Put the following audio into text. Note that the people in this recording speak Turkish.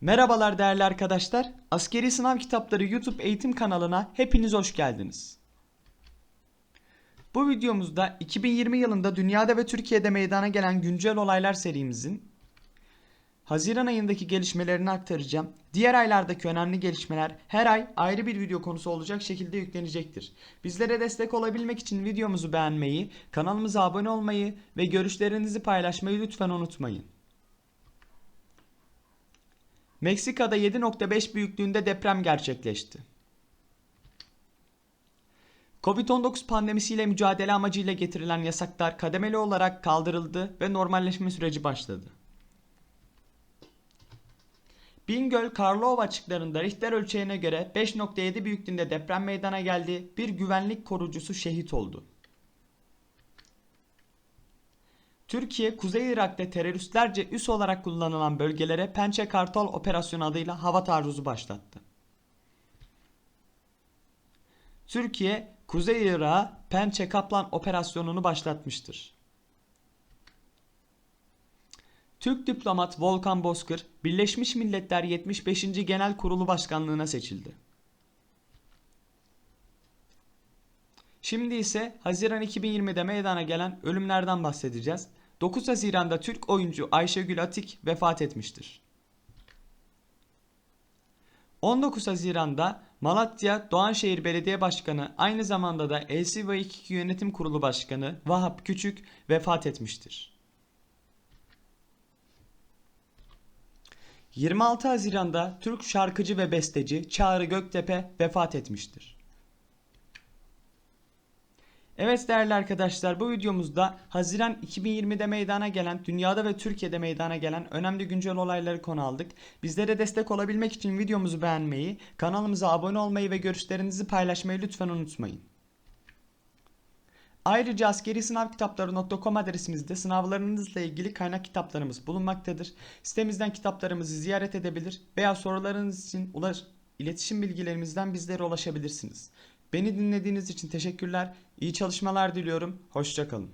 Merhabalar değerli arkadaşlar. Askeri Sınav Kitapları YouTube eğitim kanalına hepiniz hoş geldiniz. Bu videomuzda 2020 yılında dünyada ve Türkiye'de meydana gelen güncel olaylar serimizin Haziran ayındaki gelişmelerini aktaracağım. Diğer aylardaki önemli gelişmeler her ay ayrı bir video konusu olacak şekilde yüklenecektir. Bizlere destek olabilmek için videomuzu beğenmeyi, kanalımıza abone olmayı ve görüşlerinizi paylaşmayı lütfen unutmayın. Meksika'da 7.5 büyüklüğünde deprem gerçekleşti. Covid-19 pandemisiyle mücadele amacıyla getirilen yasaklar kademeli olarak kaldırıldı ve normalleşme süreci başladı. Bingöl Karlova açıklarında Richter ölçeğine göre 5.7 büyüklüğünde deprem meydana geldi. Bir güvenlik korucusu şehit oldu. Türkiye, Kuzey Irak'ta teröristlerce üs olarak kullanılan bölgelere Pençe Kartal operasyonu adıyla hava taarruzu başlattı. Türkiye, Kuzey Irak'a Pençe Kaplan operasyonunu başlatmıştır. Türk diplomat Volkan Bozkır, Birleşmiş Milletler 75. Genel Kurulu Başkanlığına seçildi. Şimdi ise Haziran 2020'de meydana gelen ölümlerden bahsedeceğiz. 9 Haziran'da Türk oyuncu Ayşegül Atik vefat etmiştir. 19 Haziran'da Malatya Doğanşehir Belediye Başkanı aynı zamanda da LCV2 Yönetim Kurulu Başkanı Vahap Küçük vefat etmiştir. 26 Haziran'da Türk şarkıcı ve besteci Çağrı Göktepe vefat etmiştir. Evet değerli arkadaşlar bu videomuzda Haziran 2020'de meydana gelen, dünyada ve Türkiye'de meydana gelen önemli güncel olayları konu aldık. Bizlere destek olabilmek için videomuzu beğenmeyi, kanalımıza abone olmayı ve görüşlerinizi paylaşmayı lütfen unutmayın. Ayrıca askeri sınav kitapları.com adresimizde sınavlarınızla ilgili kaynak kitaplarımız bulunmaktadır. Sitemizden kitaplarımızı ziyaret edebilir veya sorularınız için ulaş, iletişim bilgilerimizden bizlere ulaşabilirsiniz. Beni dinlediğiniz için teşekkürler. İyi çalışmalar diliyorum. Hoşçakalın.